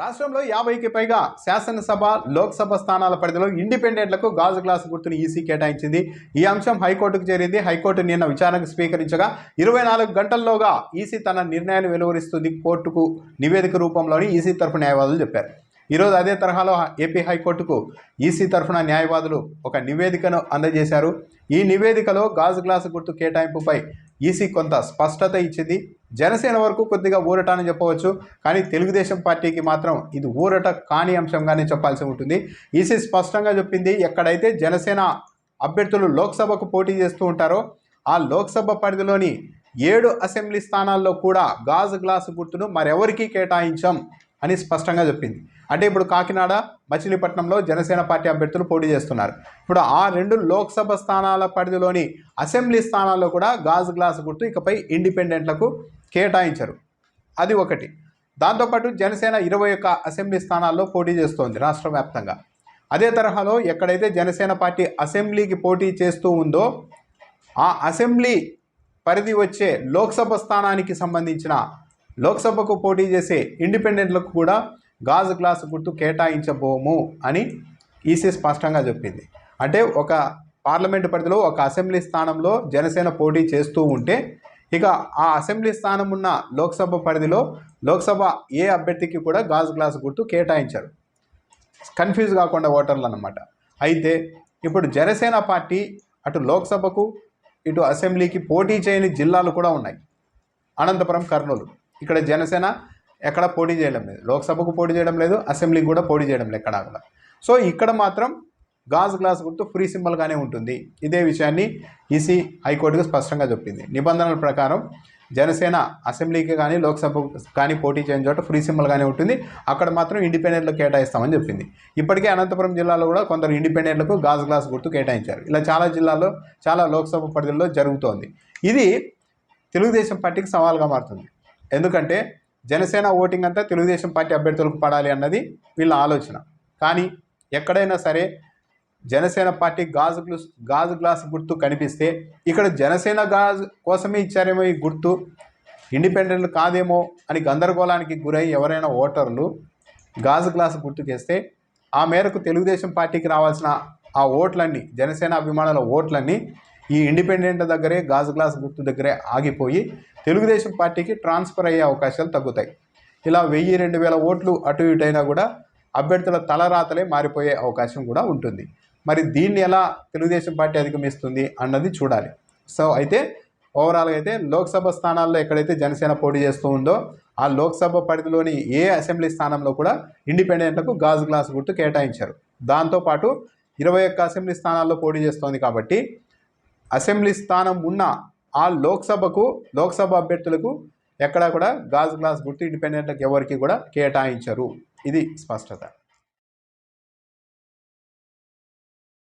రాష్ట్రంలో యాభైకి పైగా శాసనసభ లోక్సభ స్థానాల పరిధిలో ఇండిపెండెంట్లకు గాజు గ్లాసు గుర్తును ఈసీ కేటాయించింది. ఈ అంశం హైకోర్టుకు చేరింది. హైకోర్టు నిన్న విచారణకు స్వీకరించగా ఇరవై నాలుగు గంటల్లోగా ఈసీ తన నిర్ణయాన్ని వెలువరిస్తుంది. కోర్టుకు నివేదిక రూపంలోని ఈసీ తరఫు న్యాయవాదులు చెప్పారు. ఈరోజు అదే తరహాలో ఏపీ హైకోర్టుకు ఈసీ తరఫున న్యాయవాదులు ఒక నివేదికను అందజేశారు. ఈ నివేదికలో గాజు గ్లాసు గుర్తు కేటాయింపుపై ఈసీ కొంత స్పష్టత ఇచ్చింది. జనసేన వరకు కొద్దిగా ఊరట అని చెప్పవచ్చు. కానీ తెలుగుదేశం పార్టీకి మాత్రం ఇది ఊరట కాని అంశంగానే చెప్పాల్సి ఉంటుంది. ఈసీ స్పష్టంగా చెప్పింది ఎక్కడైతే జనసేన అభ్యర్థులు లోక్సభకు పోటీ చేస్తూ ఉంటారో ఆ లోక్సభ పరిధిలోని ఏడు అసెంబ్లీ స్థానాల్లో కూడా గాజు గ్లాసు గుర్తును మరెవరికీ కేటాయించం. అని స్పష్టంగా చెప్పింది. అంటే ఇప్పుడు కాకినాడ మచిలీపట్నంలో జనసేన పార్టీ అభ్యర్థులు పోటీ చేస్తున్నారు. ఇప్పుడు ఆ రెండు లోక్సభ స్థానాల పరిధిలోని అసెంబ్లీ స్థానాల్లో కూడా గాజు గ్లాస్ గుర్తు ఇకపై ఇండిపెండెంట్లకు కేటాయించరు. అది ఒకటి. దాంతోపాటు జనసేన ఇరవై ఒక్క అసెంబ్లీ స్థానాల్లో పోటీ చేస్తోంది రాష్ట్ర వ్యాప్తంగా. అదే తరహాలో ఎక్కడైతే జనసేన పార్టీ అసెంబ్లీకి పోటీ చేస్తూ ఉందో ఆ అసెంబ్లీ పరిధి వచ్చే లోక్సభ స్థానానికి సంబంధించిన లోక్సభకు పోటీ చేసే ఇండిపెండెంట్లకు కూడా గాజు గ్లాసు గుర్తు కేటాయించబోము అని ఈసీ స్పష్టంగా చెప్పింది. అంటే ఒక పార్లమెంటు పరిధిలో ఒక అసెంబ్లీ స్థానంలో జనసేన పోటీ చేస్తూ ఉంటే ఇక ఆ అసెంబ్లీ స్థానం ఉన్న లోక్సభ పరిధిలో లోక్సభ ఏ అభ్యర్థికి కూడా గాజు గ్లాసు గుర్తు కేటాయించారు. కన్ఫ్యూజ్ కాకుండా ఓటర్లు అన్నమాట. అయితే ఇప్పుడు జనసేన పార్టీ అటు లోక్సభకు ఇటు అసెంబ్లీకి పోటీ చేయని జిల్లాలు కూడా ఉన్నాయి. అనంతపురం కర్నూలు. ఇక్కడ జనసేన ఎక్కడ పోటీ చేయడం లేదు. లోక్సభకు పోటీ చేయడం లేదు అసెంబ్లీకి కూడా పోటీ చేయడం లేదు ఎక్కడా కూడా. సో ఇక్కడ మాత్రం గాజు గ్లాస్ గుర్తు ఫ్రీ సింబల్గానే ఉంటుంది. ఇదే విషయాన్ని ఈసీ హైకోర్టుకు స్పష్టంగా చెప్పింది. నిబంధనల ప్రకారం జనసేన అసెంబ్లీకి కానీ లోక్సభకు కానీ పోటీ చేయని చోట ఫ్రీ సింబల్గానే ఉంటుంది. అక్కడ మాత్రం ఇండిపెండెంట్లు కేటాయిస్తామని చెప్పింది. ఇప్పటికే అనంతపురం జిల్లాలో కూడా కొందరు ఇండిపెండెంట్లకు గాజు గ్లాస్ గుర్తు కేటాయించారు. ఇలా చాలా జిల్లాల్లో చాలా లోక్సభ పరిధిలో జరుగుతోంది. ఇది తెలుగుదేశం పార్టీకి సవాల్గా మారుతుంది. ఎందుకంటే జనసేన ఓటింగ్ అంతా తెలుగుదేశం పార్టీ అభ్యర్థులకు పడాలి అన్నది వీళ్ళ ఆలోచన. కానీ ఎక్కడైనా సరే జనసేన పార్టీ గాజు గ్లాస్ గాజు గ్లాస్ గుర్తు కనిపిస్తే ఇక్కడ జనసేన గాజు కోసమే ఇచ్చారేమో ఈ గుర్తు? ఇండిపెండెంట్ కాదేమో అని గందరగోళానికి గురై ఎవరైనా ఓటర్లు గాజు గ్లాస్ గుర్తుకేస్తే ఆ మేరకు తెలుగుదేశం పార్టీకి రావాల్సిన ఆ ఓట్లన్నీ జనసేన అభిమానుల ఓట్లన్నీ ఈ ఇండిపెండెంట్ దగ్గరే గాజు గ్లాస్ గుర్తు దగ్గరే ఆగిపోయి తెలుగుదేశం పార్టీకి ట్రాన్స్ఫర్ అయ్యే అవకాశాలు తగ్గుతాయి. ఇలా వెయ్యి రెండు వేల ఓట్లు అటు ఇటు అయినా కూడా అభ్యర్థుల తలరాతలే మారిపోయే అవకాశం కూడా ఉంటుంది. మరి దీన్ని ఎలా తెలుగుదేశం పార్టీ అధిగమిస్తుంది అన్నది చూడాలి. సో అయితే ఓవరాల్గా అయితే లోక్సభ స్థానాల్లో ఎక్కడైతే జనసేన పోటీ చేస్తూ ఉందో ఆ లోక్సభ పరిధిలోని ఏ అసెంబ్లీ స్థానంలో కూడా ఇండిపెండెంట్లకు గాజు గ్లాస్ గుర్తు కేటాయించారు. దాంతోపాటు ఇరవై ఒక్క అసెంబ్లీ స్థానాల్లో పోటీ చేస్తోంది కాబట్టి అసెంబ్లీ స్థానం ఉన్న ఆ లోక్సభకు లోక్సభ అభ్యర్థులకు ఎక్కడా కూడా గాజు గ్లాస్ గుర్తు ఇండిపెండెంట్లకు ఎవరికి కూడా కేటాయించరు. ఇది స్పష్టత.